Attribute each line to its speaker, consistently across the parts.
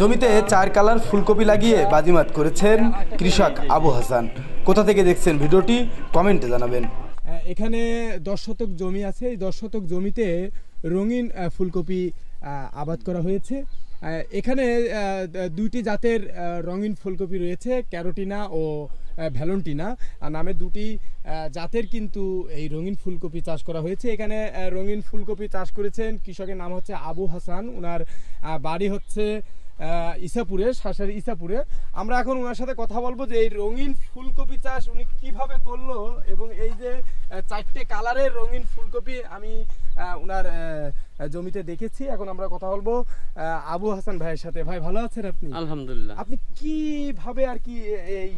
Speaker 1: জমিতে চার কালার ফুলকপি লাগিয়ে বাজিমাত করেছেন কৃষক আবু হাসান। কোথা থেকে দেখছেন ভিডিওটি? কমেন্টে জানাবেন।
Speaker 2: এখানে দশ শতক জমি আছে। এই দশ শতক জমিতে রঙিন ফুলকপি আবাদ করা হয়েছে। এখানে দুইটি জাতের রঙিন ফুলকপি রয়েছে ক্যারোটিনা ও ভ্যালন্টিনা নামে দুটি জাতের কিন্তু এই রঙিন ফুলকপি চাষ করা হয়েছে। এখানে রঙিন ফুলকপি চাষ করেছেন কৃষকের নাম হচ্ছে আবু হাসান। ওনার বাড়ি হচ্ছে ইসাপুরে শাসার ইসাপুরে। আমরা এখন ওনার সাথে কথা বলব যে এই রঙিন ফুলকপি চাষ উনি কীভাবে করল এবং এই যে চারটে কালারের রঙিন ফুলকপি আমি ওনার জমিতে দেখেছি। এখন আমরা কথা বলব আবু হাসান ভাইয়ের সাথে। ভাই ভালো আছেন আপনি?
Speaker 3: আলহামদুলিল্লাহ।
Speaker 2: আপনি কীভাবে আর কি এই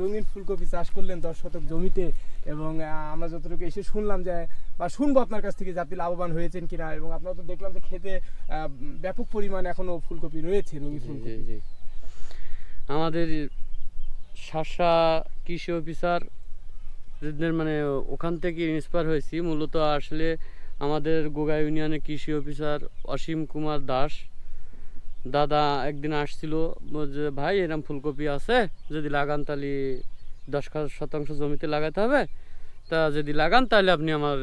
Speaker 2: রঙিন ফুলকপি চাষ করলেন দশ শতক জমিতে? এবং আমরা যতটুকু এসে শুনলাম যে বা শুনব আপনার কাছ থেকে যে আপনি লাভবান হয়েছেন কিনা। এবং আপনারা তো দেখলাম যে খেতে ব্যাপক পরিমাণ এখনও ফুলকপি রয়েছে। রঙিন
Speaker 3: জি,
Speaker 2: ফুলকপি
Speaker 3: জি। আমাদের শাসা কৃষি অফিসার মানে ওখান থেকে ইন্সপায়ার হয়েছি মূলত আসলে আমাদের গোগা ইউনিয়নের কৃষি অফিসার অসীম কুমার দাস। দাদা একদিন আসছিল যে ভাই এরকম ফুলকপি আছে যদি লাগান তাহলে দশ শতাংশ জমিতে লাগাতে হবে। তা যদি লাগান তাহলে আপনি আমার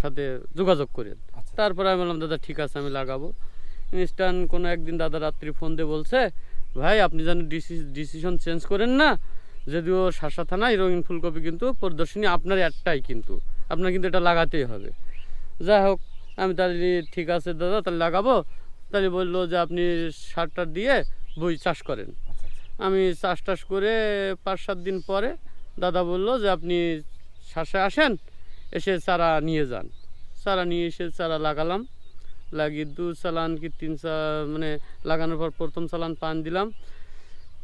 Speaker 3: সাথে যোগাযোগ করেন।
Speaker 2: আচ্ছা।
Speaker 3: তারপরে আমি বললাম দাদা ঠিক আছে আমি লাগাবো। ইনস্ট্যান্ট কোনো একদিন দাদা রাত্রি ফোন দিয়ে বলছে ভাই আপনি যেন ডিসিশন চেঞ্জ করেন না। যদিও শাসা থানায় রঙিন ফুলকপি কিন্তু প্রদর্শনী আপনার একটাই কিন্তু। আপনার কিন্তু এটা লাগাতেই হবে। যাই হোক আমি তাহলে ঠিক আছে দাদা তাহলে লাগাবো। তাহলে বলল যে আপনি সারটা দিয়ে বই চাষ করেন।
Speaker 2: আচ্ছা,
Speaker 3: আমি চাষ টাস করে পাঁচ সাত দিন পরে দাদা বলল যে আপনি শ্বাসে আসেন এসে চারা নিয়ে যান। চারা নিয়ে এসে চারা লাগালাম। লাগিয়ে দু চালান কি তিন মানে লাগানোর পর প্রথম চালান পানি দিলাম।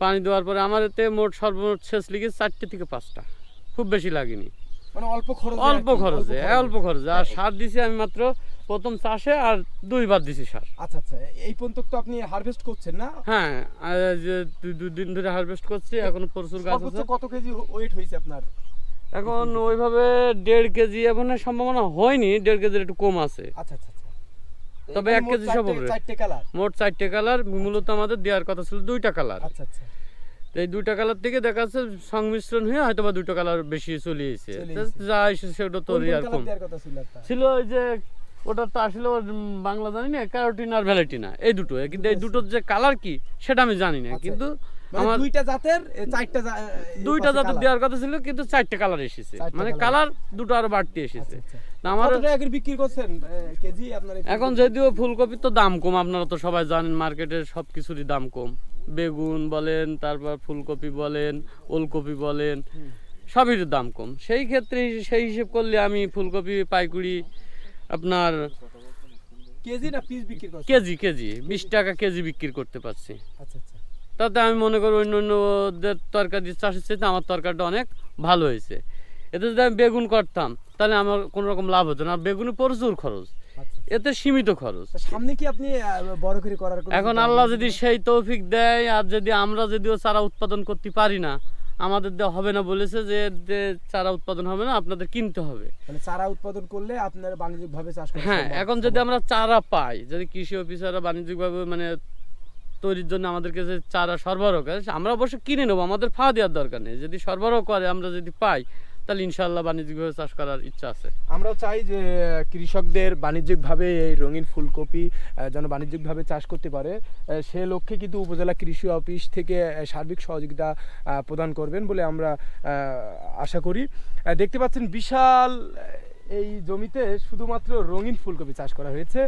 Speaker 3: পানি দেওয়ার পরে আমার এতে মোট সর্বমোট শেষ লিগে চারটে থেকে পাঁচটা। খুব বেশি লাগেনি।
Speaker 2: মানে অল্প খরচ
Speaker 3: অল্প খরচে অল্প খরচে। আর সার দিছি আমি মাত্র প্রথম চাষে আর দুইবার দিছি সার।
Speaker 2: আচ্ছা আচ্ছা। এই পর্যন্ত তো আপনি হারভেস্ট করছেন না?
Speaker 3: হ্যাঁ যে দুই দুই দিন ধরে হারভেস্ট করছি এখন প্রচুর গাছ আছে।
Speaker 2: কত কেজি ওয়েট হয়েছে আপনার?
Speaker 3: এখন ওইভাবে দেড় কেজি এখন সম্ভাবনা হয়নি দেড় কেজির একটু কম আছে।
Speaker 2: আচ্ছা আচ্ছা আচ্ছা।
Speaker 3: তবে এক কেজি সব হবে। মোট চারটে কালার মূলত আমাদের দেওয়ার কথা ছিল দুইটা কালার।
Speaker 2: আচ্ছা আচ্ছা।
Speaker 3: এই দুইটা কালার থেকে দেখা যাচ্ছে সংমিশ্রণ হয়ে হয়তো বা দুটো কালার বেশি চলে এসেছে।
Speaker 2: চলে
Speaker 3: তো
Speaker 2: এসেছে।
Speaker 3: যা এসেছে সেটা তো
Speaker 2: কোন কোন
Speaker 3: আর কম।
Speaker 2: ছিল
Speaker 3: ওই যে ওটা তো আসলে বাংলা জানি না ক্যারোটিন আর ভ্যালেটিনা এই দুটো। কিন্তু এই দুটোর যে কালার কি সেটা আমি জানি না।
Speaker 2: আচ্ছা।
Speaker 3: কিন্তু আমার
Speaker 2: দুইটা জাতের চারটা
Speaker 3: দুইটা জাতের দেওয়ার কথা ছিল কিন্তু চারটে কালার এসেছে। মানে কালার। দুটো আরও বাড়তি এসেছে।
Speaker 2: আচ্ছা, আচ্ছা।
Speaker 3: আমার
Speaker 2: বিক্রি করছেন কেজি আপনার
Speaker 3: এখন যদিও ফুলকপির তো দাম কম আপনারা তো সবাই জানেন মার্কেটে সব কিছুরই দাম কম। বেগুন বলেন তারপর ফুলকপি বলেন ওলকপি বলেন সবের দাম কম। সেই ক্ষেত্রে সেই হিসেব করলে আমি ফুলকপি পাইকুড়ি আপনার
Speaker 2: কেজি না পিস বিক্রি
Speaker 3: কেজি কেজি বিশ টাকা কেজি বিক্রি করতে পারছি।
Speaker 2: আচ্ছা আচ্ছা।
Speaker 3: তাতে আমি মনে করি অন্য অন্যদের তরকারি চাষের চাইতে আমার তরকারিটা অনেক ভালো হয়েছে। এতে যদি আমি বেগুন করতাম তাহলে আমার কোনো রকম লাভ হতো না। বেগুনে প্রচুর খরচ।
Speaker 2: আচ্ছা।
Speaker 3: এতে সীমিত খরচ।
Speaker 2: সামনে কি আপনি বড় করে করার
Speaker 3: এখন আল্লাহ যদি সেই তৌফিক দেয় আর যদি আমরা যদিও চারা উৎপাদন করতে পারি না আমাদের দেওয়া হবে না বলেছে যে চারা উৎপাদন হবে না আপনাদের কিনতে হবে।
Speaker 2: মানে চারা উৎপাদন করলে আপনার বাণিজ্যিক ভাবে চাষ
Speaker 3: হ্যাঁ এখন যদি আমরা চারা পাই যদি কৃষি অফিসাররা বাণিজ্যিকভাবে মানে তৈরির জন্য আমাদেরকে যে চারা সরবরাহ করে আমরা অবশ্য কিনে নেব, আমাদের ফাওয়া দেওয়ার দরকার নেই। যদি সরবরাহ করে, আমরা যদি পাই, তাহলে ইনশাল্লাহ বাণিজ্যিকভাবে চাষ করার ইচ্ছা আছে।
Speaker 2: আমরাও চাই যে, কৃষকদের বাণিজ্যিকভাবে এই রঙিন ফুলকপি যেন বাণিজ্যিকভাবে চাষ করতে পারে। সে লক্ষ্যে কিন্তু উপজেলা কৃষি অফিস থেকে সার্বিক সহযোগিতা প্রদান করবেন বলে আমরা আশা করি। দেখতে পাচ্ছেন বিশাল এই জমিতে শুধুমাত্র রঙিন ফুলকপি চাষ করা হয়েছে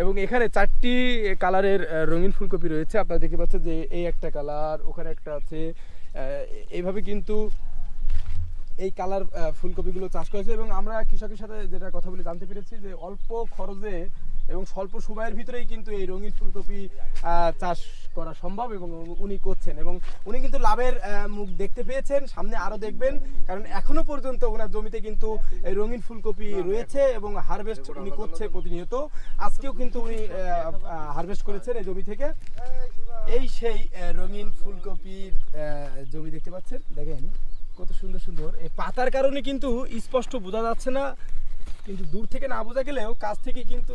Speaker 2: এবং এখানে চারটি কালারের রঙিন ফুলকপি রয়েছে। আপনারা দেখতে পাচ্ছেন যে এই একটা কালার, ওখানে একটা আছে। এইভাবে কিন্তু এই কালার ফুলকপিগুলো চাষ করেছে এবং আমরা কৃষকের সাথে যেটা কথা বলে, জানতে পেরেছি যে অল্প খরচে এবং স্বল্প সময়ের ভিতরেই কিন্তু এই রঙিন ফুলকপি চাষ করা সম্ভব এবং উনি করছেন এবং উনি কিন্তু লাভের মুখ দেখতে পেয়েছেন, সামনে আরও দেখবেন, কারণ এখনও পর্যন্ত ওনার জমিতে কিন্তু এই রঙিন ফুলকপি রয়েছে এবং হারভেস্ট উনি করছে প্রতিনিয়ত। আজকেও কিন্তু উনি হারভেস্ট করেছেন এই জমি থেকে। এই সেই রঙিন ফুলকপির জমি দেখতে পাচ্ছেন? দেখেন কত সুন্দর সুন্দর। এই পাতার কারণে কিন্তু স্পষ্ট বোঝা যাচ্ছে না কিন্তু দূর থেকে না বোঝা গেলেও কাছ থেকে কিন্তু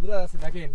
Speaker 2: বোঝা যাচ্ছে দেখেন